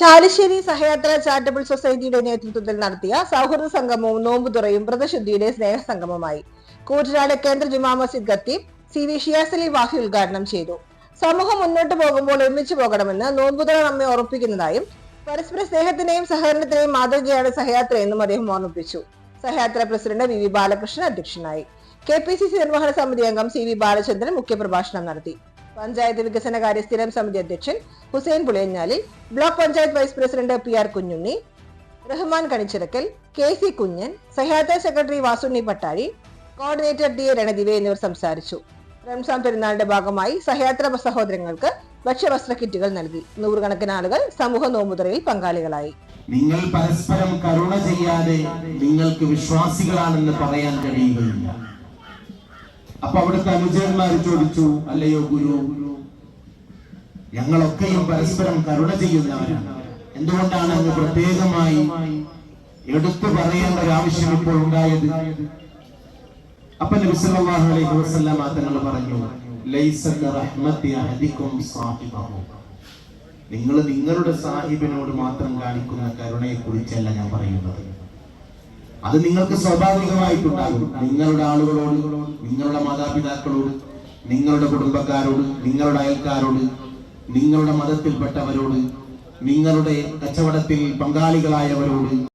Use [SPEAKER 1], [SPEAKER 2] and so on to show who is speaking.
[SPEAKER 1] Chalissery സഹയാത്ര charitable സൊസൈറ്റിയുടെ നേതൃത്വത്തിൽ നടത്തിയ സൗഹൃദ സംഗമവും നോമ്പുതുറയും വ്രതശുദ്ധിയുടെ സ്നേഹസംഗമമായി കൂറ്റനാട് കേന്ദ്ര ജുമാ മസ്ജിദ് ഖത്തീബ് സി വി ഷിയാസലി വാഹി ഉദ്ഘാടനം ചെയ്തു. സമൂഹം മുന്നോട്ട് പോകുമ്പോൾ ഒരുമിച്ച് പോകണമെന്ന് നോമ്പുതുറ നമ്മെ ഓർപ്പിക്കുന്നതായും പരസ്പര സ്നേഹത്തിന്റെയും സഹകരണത്തിന്റെയും മാതൃകയാണ് സഹയാത്രയെന്നും അദ്ദേഹം ഓർമ്മിപ്പിച്ചു. സഹയാത്ര പ്രസിഡന്റ് വി വി ബാലകൃഷ്ണൻ അധ്യക്ഷനായി. കെ പി സി സി നിർവഹണ സമിതി അംഗം സി വി ബാലചന്ദ്രൻ മുഖ്യപ്രഭാഷണം നടത്തി. പഞ്ചായത്ത് വികസനകാര്യ സ്ഥിരം സമിതി അധ്യക്ഷൻ Hussain Puliyanjali block panchayat vice president P R Kunhunni Rahman Kanichirakkal K C Kunhan സഹായത secretary Vasunni Pattazhi coordinator D A Ranadive എന്നിവർ സംസാരിച്ചു. റംസാൻ പെരുന്നാളിന്റെ ഭാഗമായി സഹയാത്ര സഹോദരങ്ങൾക്ക് ഭക്ഷ്യവസ്ത്ര കിറ്റുകൾ നൽകി. നൂറുകണക്കിന് ആളുകൾ സമൂഹ നോമ്പുതുറയിൽ പങ്കാളികളായി.
[SPEAKER 2] നിങ്ങൾ പരസ്പരം കരുണ ചെയ്യാതെ നിങ്ങൾക്ക് വിശ്വാസികളാണെന്ന് പറയാൻ കഴിയുകയില്ല. അപ്പൊ അവിടുത്തെ അനുജന്മാർ ചോദിച്ചു അല്ലയോ ഗുരു ഞങ്ങളൊക്കെയും പരസ്പരം കരുണ ചെയ്യുന്നവരാണ്. എന്തുകൊണ്ടാണ് അങ്ങ് പ്രത്യേകമായി എടുത്തു പറയേണ്ട ഒരു ആവശ്യം ഇപ്പോൾ ഉണ്ടായത്? അപ്പൊ നബി സല്ലല്ലാഹു അലൈഹി വസല്ലമ തങ്ങൾ പറഞ്ഞു നിങ്ങൾ നിങ്ങളുടെ സാഹിബിനോട് മാത്രം കാണിക്കുന്ന കരുണയെ കുറിച്ചല്ല ഞാൻ പറയുന്നത്. അത് നിങ്ങൾക്ക് സ്വാഭാവികമായിട്ടുണ്ടാകും. നിങ്ങളുടെ ആളുകളോട് നിങ്ങളുടെ മാതാപിതാക്കളോട് നിങ്ങളുടെ കുടുംബക്കാരോട് നിങ്ങളുടെ അയൽക്കാരോട് നിങ്ങളുടെ മതത്തിൽപ്പെട്ടവരോട് നിങ്ങളുടെ കച്ചവടത്തിൽ പങ്കാളികളായവരോട്